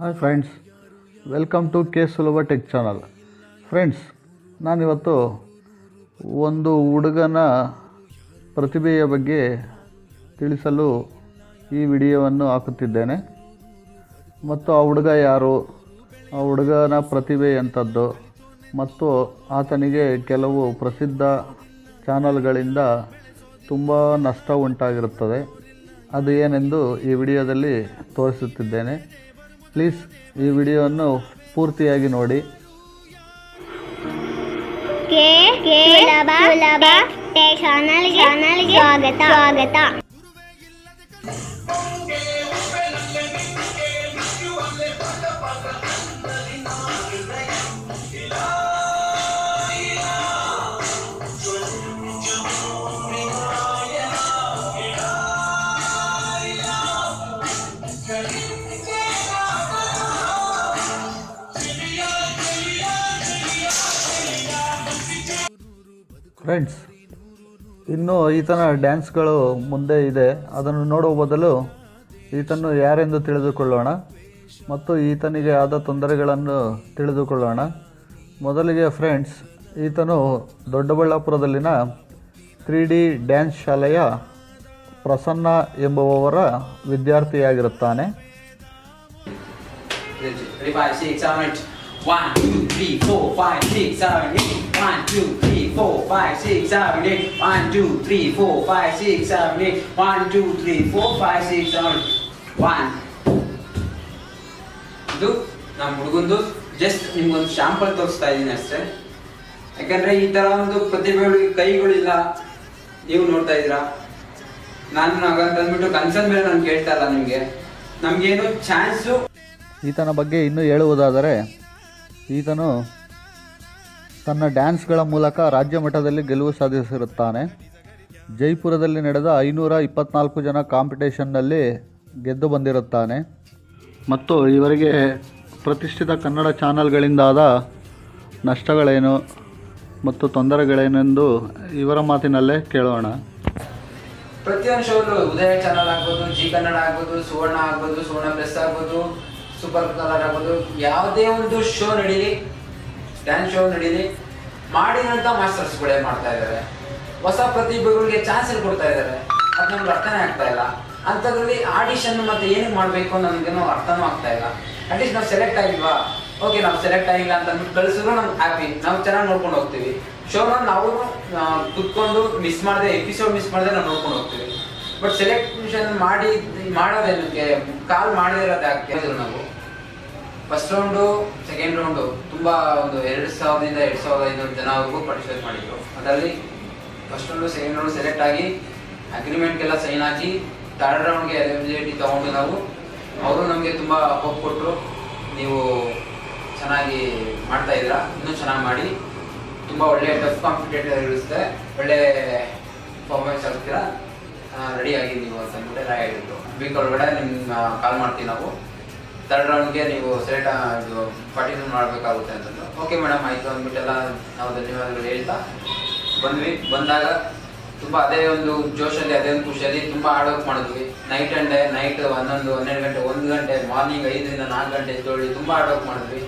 Hi friends welcome to K Sulabha tech channel friends ನಾನಿವತ್ತು ಒಂದು ಹುಡುಗನ ಪ್ರತಿಭೆಯ ಬಗ್ಗೆ ತಿಳಿಸಲು ಈ ವಿಡಿಯೋವನ್ನು ಹಾಕುತ್ತಿದ್ದೇನೆ. ಮತ್ತು ಆ ಹುಡುಗ ಯಾರು? ಆ ಹುಡುಗನ ಪ್ರತಿಭೆ ಎಂಥದ್ದು? ಮತ್ತು ಆತನಿಗೆ ಕೆಲವು ಪ್ರಸಿದ್ಧ ಚಾನಲ್ಗಳಿಂದ ತುಂಬ ನಷ್ಟ ಉಂಟಾಗಿರುತ್ತದೆ. ಅದು ಏನೆಂದು ಈ ವಿಡಿಯೋದಲ್ಲಿ ತೋರಿಸುತ್ತಿದ್ದೇನೆ. ಪ್ಲೀಸ್ ಈ ವಿಡಿಯೋವನ್ನು ಪೂರ್ತಿಯಾಗಿ ನೋಡಿ. ಕೆ ಸುಲಭ ಸುಲಭ ಚಾನಲ್ಗೆ ಸ್ವಾಗತ. ಸ್ವಾಗತ. ಫ್ರೆಂಡ್ಸ್ ಇನ್ನು ಈತನ ಡ್ಯಾನ್ಸ್ಗಳು ಮುಂದೆ ಇದೆ ಅದನ್ನು ನೋಡುವ ಬದಲು ಈತನು ಯಾರೆಂದು ತಿಳಿದುಕೊಳ್ಳೋಣ ಮತ್ತು ಈತನಿಗೆ ಆದ ತೊಂದರೆಗಳನ್ನು ತಿಳಿದುಕೊಳ್ಳೋಣ ಮೊದಲಿಗೆ ಫ್ರೆಂಡ್ಸ್ ಈತನು ದೊಡ್ಡಬಳ್ಳಾಪುರದಲ್ಲಿನ ತ್ರೀ ಡಿ ಡ್ಯಾನ್ಸ್ ಶಾಲೆಯ Prasanna ಎಂಬುವವರ ವಿದ್ಯಾರ್ಥಿಯಾಗಿರುತ್ತಾನೆ. One, two, three, four, five, six, seven, eight. One, two, three, four, five, six, seven, eight. One, two, three, four, five, six, seven, eight. One, two, three, four, five, six, seven. One. ಇದು ನಮ್ಮ ಹುಡುಗಂದು just ನಿಮ್ಗೊಂದು sample ತೋರಿಸ್ತಾ ಇದ್ದೀನಿ ಅಷ್ಟೇ ಯಾಕಂದ್ರೆ ಈ ತರ ಒಂದು ಪ್ರತಿಭೆಗಳು ಕೈಗಳಿಲ್ಲ ನೀವು ನೋಡ್ತಾ ಇದ್ದೀರಾ ನಾನು ಹಾಗಂತ ಅಂದ್ಬಿಟ್ಟು ಕನ್ಸರ್ನ್ ಮೇಲೆ ನಾನು ಕೇಳ್ತಾ ಇಲ್ಲ ನಿಮಗೆ ನಮ್ಗೇನು ಚಾನ್ಸು ಈತನ ಬಗ್ಗೆ ಇನ್ನೂ ಹೇಳುವುದಾದರೆ ಈತನು ತನ್ನ ಡ್ಯಾನ್ಸ್ಗಳ ಮೂಲಕ ರಾಜ್ಯ ಮಟ್ಟದಲ್ಲಿ ಗೆಲುವು ಸಾಧಿಸಿರುತ್ತಾನೆ. ಜೈಪುರದಲ್ಲಿ ನಡೆದ ಐನೂರ ಇಪ್ಪತ್ನಾಲ್ಕು ಜನ ಕಾಂಪಿಟೇಷನ್ನಲ್ಲಿ ಗೆದ್ದು ಬಂದಿರುತ್ತಾನೆ. ಮತ್ತು ಇವರಿಗೆ ಪ್ರತಿಷ್ಠಿತ ಕನ್ನಡ ಚಾನಲ್ಗಳಿಂದಾದ ನಷ್ಟಗಳೇನು ಮತ್ತು ತೊಂದರೆಗಳೇನೆಂದು ಇವರ ಮಾತಿನಲ್ಲೇ ಕೇಳೋಣ. ಪ್ರತಿಯೊಂದು ಶೋಲು ಉದಯ ಚಾನಲ್ ಆಗ್ಬೋದು, ಜಿ ಕನ್ನಡ ಆಗ್ಬೋದು, ಸುವರ್ಣ ಆಗ್ಬೋದು, ಸುವರ್ಣ ಪ್ರೆಸ್ ಆಗ್ಬೋದು, ಸೂಪರ್ ಕಲರ್ ಆಗ್ಬೋದು, ಯಾವುದೇ ಒಂದು ಶೋ ನಡೀಲಿ ಡ್ಯಾನ್ಸ್ ಶೋ ನಡೀಲಿ ಮಾಡಿದಂಥ ಮಾಸ್ಟರ್ಸ್ಗಳೇ ಮಾಡ್ತಾ ಇದ್ದಾರೆ? ಹೊಸ ಪ್ರತಿಭೆಗಳಿಗೆ ಚಾನ್ಸ್ ಕೊಡ್ತಾ ಇದ್ದಾರೆ. ಅದು ನಮ್ಗೆ ಅರ್ಥನೇ ಆಗ್ತಾ ಇಲ್ಲ. ಅಂಥದ್ರಲ್ಲಿ ಆಡಿಷನ್ ಮತ್ತೆ ಏನಕ್ಕೆ ಮಾಡಬೇಕು ನಮಗೇನೋ ಅರ್ಥನೂ ಆಗ್ತಾ ಇಲ್ಲ. ಅಟ್ಲೀಸ್ಟ್ ನಾವು ಸೆಲೆಕ್ಟ್ ಆಗಿಲ್ವಾ? ಓಕೆ ನಾವು ಸೆಲೆಕ್ಟ್ ಆಗಿಲ್ಲ ಅಂತ ಅಂದ್ಬಿಟ್ಟು ಕಳಿಸಿದ್ರು ನಮ್ಗೆ ಹ್ಯಾಪಿ ನಾವು ಚೆನ್ನಾಗಿ ನೋಡ್ಕೊಂಡು ಹೋಗ್ತೀವಿ. ಶೋನ ನಾವು ಕುತ್ಕೊಂಡು ಮಿಸ್ ಮಾಡದೆ ಎಪಿಸೋಡ್ ಮಿಸ್ ಮಾಡದೆ ನಾವು ನೋಡ್ಕೊಂಡು ಹೋಗ್ತೀವಿ. ಬಟ್ ಸೆಲೆಕ್ಷನ್ ಮಾಡಿ ಮಾಡೋದೇನಕ್ಕೆ ಕಾಲ್ ಮಾಡಿರೋದಾಗ್ತಿದ್ರು ನಾವು ಫಸ್ಟ್ ರೌಂಡು ಸೆಕೆಂಡ್ ರೌಂಡು ತುಂಬ ಒಂದು ಎರಡು ಸಾವಿರದಿಂದ ಎರಡು ಸಾವಿರದ ಐನೂರು ಜನವರೆಗೂ ಪಾರ್ಟಿಸಿಪೇಟ್ ಮಾಡಿದ್ರು. ಅದರಲ್ಲಿ first round second round select ಆಗಿ ಅಗ್ರಿಮೆಂಟ್ಗೆಲ್ಲ ಸೈನ್ ಹಾಕಿ ಥರ್ಡ್ ರೌಂಡ್ಗೆ ಎಲಿಜಿಬಿಲಿಟಿ ತೊಗೊಂಡು ನಾವು, ಅವರು ನಮಗೆ ತುಂಬ ಹೋಪ್ ಕೊಟ್ಟರು ನೀವು ಚೆನ್ನಾಗಿ ಮಾಡ್ತಾ ಇದ್ದೀರಾ, ಇನ್ನೂ ಚೆನ್ನಾಗಿ ಮಾಡಿ. ತುಂಬ ಒಳ್ಳೆ ಟಫ್ ಕಾಂಪಿಟೇಟರ್ ಇರುತ್ತೆ ಒಳ್ಳೆ ಪರ್ಫಾರ್ಮೆನ್ಸ್ ಆಗ್ತೀರಾ ರೆಡಿ ಆಗಿ ನೀವು ಅಂತ ಎಲ್ಲ ಹೇಳಿದ್ರು. ವೀಕ್ ಒಳಗಡೆ ನಿಮ್ಮ ಕಾಲ್ ಮಾಡ್ತೀವಿ ನಾವು. ಥರ್ಡ್ ರೌಂಡ್ಗೆ ನೀವು ಸೆಲೆಕ್ಟ್ ಇದು ಪಾರ್ಟಿಸಿಪೇಟ್ ಮಾಡಬೇಕಾಗುತ್ತೆ ಅಂತಂದು ಓಕೆ ಮೇಡಮ್ ಆಯಿತು ಅಂದ್ಬಿಟ್ಟೆಲ್ಲ ನಾವು ಧನ್ಯವಾದಗಳು ಹೇಳ್ತಾ ಬಂದ್ವಿ. ಬಂದಾಗ ತುಂಬ ಅದೇ ಒಂದು ಜೋಶಲ್ಲಿ, ಅದೇ ಒಂದು ಖುಷಿಯಲ್ಲಿ ತುಂಬ ಹಾರ್ಡ್ ಮಾಡಿದ್ವಿ. ನೈಟ್ ಅಂಡೇ ನೈಟ್ ಹನ್ನೊಂದು ಹನ್ನೆರಡು ಗಂಟೆ, ಒಂದು ಗಂಟೆ ಮಾರ್ನಿಂಗ್ ಐದರಿಂದ ನಾಲ್ಕು ಗಂಟೆ ಎದ್ದೊಳ್ಳಿ ತುಂಬ ಹಾರ್ಡ್ ವರ್ಕ್ ಮಾಡಿದ್ವಿ.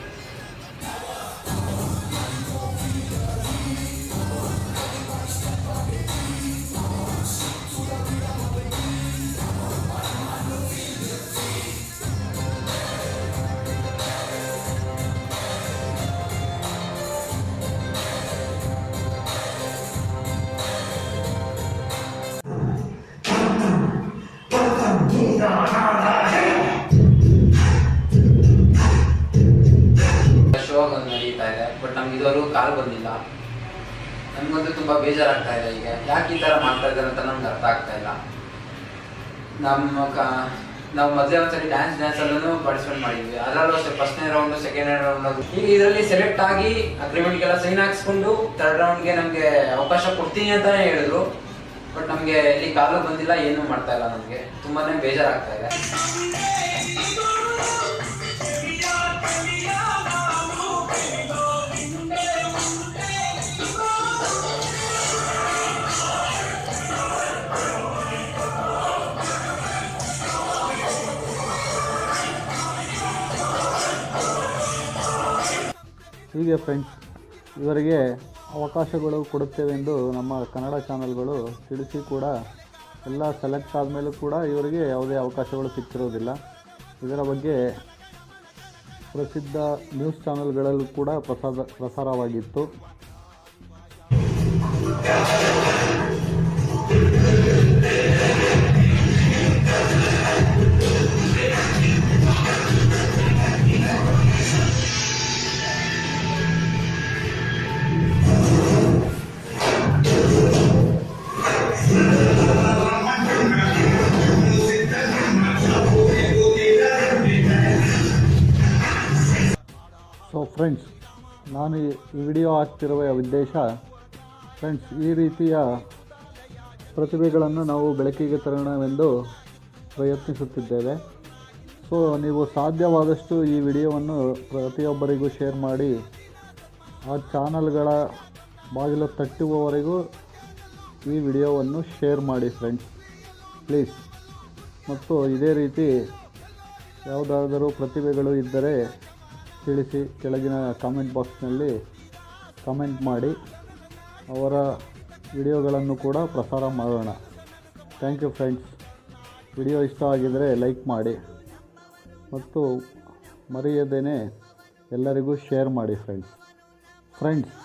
ನಮ್ಗೆ ಇದುವರೆಗೂ ಕಾಲ್ ಬಂದಿಲ್ಲ. ನಮಗಂತೂ ತುಂಬಾ ಬೇಜಾರಾಗ್ತಾ ಇದೆ ಈಗ. ಯಾಕೆ ಈ ಥರ ಮಾಡ್ತಾ ಇದ್ದಾರೆ ಅಂತ ನಮ್ಗೆ ಅರ್ಥ ಆಗ್ತಾ ಇಲ್ಲ. ನಮ್ಮ ಕ, ನಾವು ಮೊದಲೇ ಒಂದ್ಸರಿ ಡ್ಯಾನ್ಸ್ ಡ್ಯಾನ್ಸ್ ಅಲ್ಲೂ ಪಾರ್ಟಿಸಿಪೇಟ್ ಮಾಡಿದ್ವಿ. ಅದರಲ್ಲೂ ಅಷ್ಟೇ ಫಸ್ಟ್ನೇ ರೌಂಡ್ ಸೆಕೆಂಡ್ ರೌಂಡ್ ಈಗ ಇದರಲ್ಲಿ ಸೆಲೆಕ್ಟ್ ಆಗಿ ಅಗ್ರಿಮೆಂಟ್ಗೆಲ್ಲ ಸೈನ್ ಹಾಕ್ಸ್ಕೊಂಡು ಥರ್ಡ್ ರೌಂಡ್ಗೆ ನಮಗೆ ಅವಕಾಶ ಕೊಡ್ತೀನಿ ಅಂತಾನೆ ಹೇಳಿದ್ರು. ಬಟ್ ನಮಗೆ ಇಲ್ಲಿ ಕಾಲು ಬಂದಿಲ್ಲ, ಏನೂ ಮಾಡ್ತಾ ಇಲ್ಲ ನಮಗೆ. ತುಂಬಾನೇ ಬೇಜಾರಾಗ್ತಾ ಇದೆ. ಹೀಗೆ ಫ್ರೆಂಡ್ಸ್ ಇವರಿಗೆ ಅವಕಾಶಗಳು ಕೊಡುತ್ತೇವೆಂದು ನಮ್ಮ ಕನ್ನಡ ಚಾನಲ್ಗಳು ತಿಳಿಸಿ ಕೂಡ ಎಲ್ಲ ಸೆಲೆಕ್ಟ್ ಆದಮೇಲೂ ಕೂಡ ಇವರಿಗೆ ಯಾವುದೇ ಅವಕಾಶಗಳು ಸಿಕ್ಕಿರೋದಿಲ್ಲ ಇದರ ಬಗ್ಗೆ ಪ್ರಸಿದ್ಧ ನ್ಯೂಸ್ ಚಾನಲ್ಗಳಲ್ಲೂ ಕೂಡ ಪ್ರಸಾದ ಪ್ರಸಾರವಾಗಿತ್ತು. ಸೊ ಫ್ರೆಂಡ್ಸ್ ನಾನು ಈ ವಿಡಿಯೋ ಹಾಕ್ತಿರುವ ಉದ್ದೇಶ ಫ್ರೆಂಡ್ಸ್ ಈ ರೀತಿಯ ಪ್ರತಿಭೆಗಳನ್ನು ನಾವು ಬೆಳಕಿಗೆ ತರೋಣವೆಂದು ಪ್ರಯತ್ನಿಸುತ್ತಿದ್ದೇವೆ. ಸೊ ನೀವು ಸಾಧ್ಯವಾದಷ್ಟು ಈ ವಿಡಿಯೋವನ್ನು ಪ್ರತಿಯೊಬ್ಬರಿಗೂ ಶೇರ್ ಮಾಡಿ, ಆ ಚಾನಲ್ಗಳ ಬಾಗಿಲು ತಟ್ಟುವವರೆಗೂ ಈ ವಿಡಿಯೋವನ್ನು ಶೇರ್ ಮಾಡಿ ಫ್ರೆಂಡ್ಸ್ ಪ್ಲೀಸ್ ಮತ್ತು ಇದೇ ರೀತಿ ಯಾವುದಾದರೂ ಪ್ರತಿಭೆಗಳು ಇದ್ದರೆ ತಿಳಿಸಿ ಕೆಳಗಿನ ಕಾಮೆಂಟ್ ಬಾಕ್ಸ್ನಲ್ಲಿ ಕಮೆಂಟ್ ಮಾಡಿ ಅವರ ವಿಡಿಯೋಗಳನ್ನು ಕೂಡ ಪ್ರಸಾರ ಮಾಡೋಣ. ಥ್ಯಾಂಕ್ ಯು ಫ್ರೆಂಡ್ಸ್ ವಿಡಿಯೋ ಇಷ್ಟ ಆಗಿದರೆ ಲೈಕ್ ಮಾಡಿ ಮತ್ತು ಮರೆಯದೇನೆ ಎಲ್ಲರಿಗೂ ಶೇರ್ ಮಾಡಿ ಫ್ರೆಂಡ್ಸ್ ಫ್ರೆಂಡ್ಸ್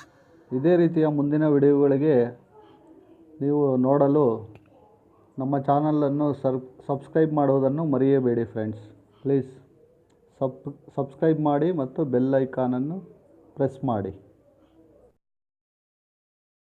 ಇದೇ ರೀತಿಯ ಮುಂದಿನ ವಿಡಿಯೋಗಳಿಗೆ ನೀವು ನೋಡಲು ನಮ್ಮ ಚಾನಲನ್ನು ಸರ್ ಸಬ್ಸ್ಕ್ರೈಬ್ ಮಾಡುವುದನ್ನು ಮರೆಯಬೇಡಿ ಫ್ರೆಂಡ್ಸ್ ಪ್ಲೀಸ್ ಸಬ್ ಸಬ್ಸ್ಕ್ರೈಬ್ ಮಾಡಿ ಮತ್ತು ಬೆಲ್ ಐಕಾನನ್ನು ಪ್ರೆಸ್ ಮಾಡಿ.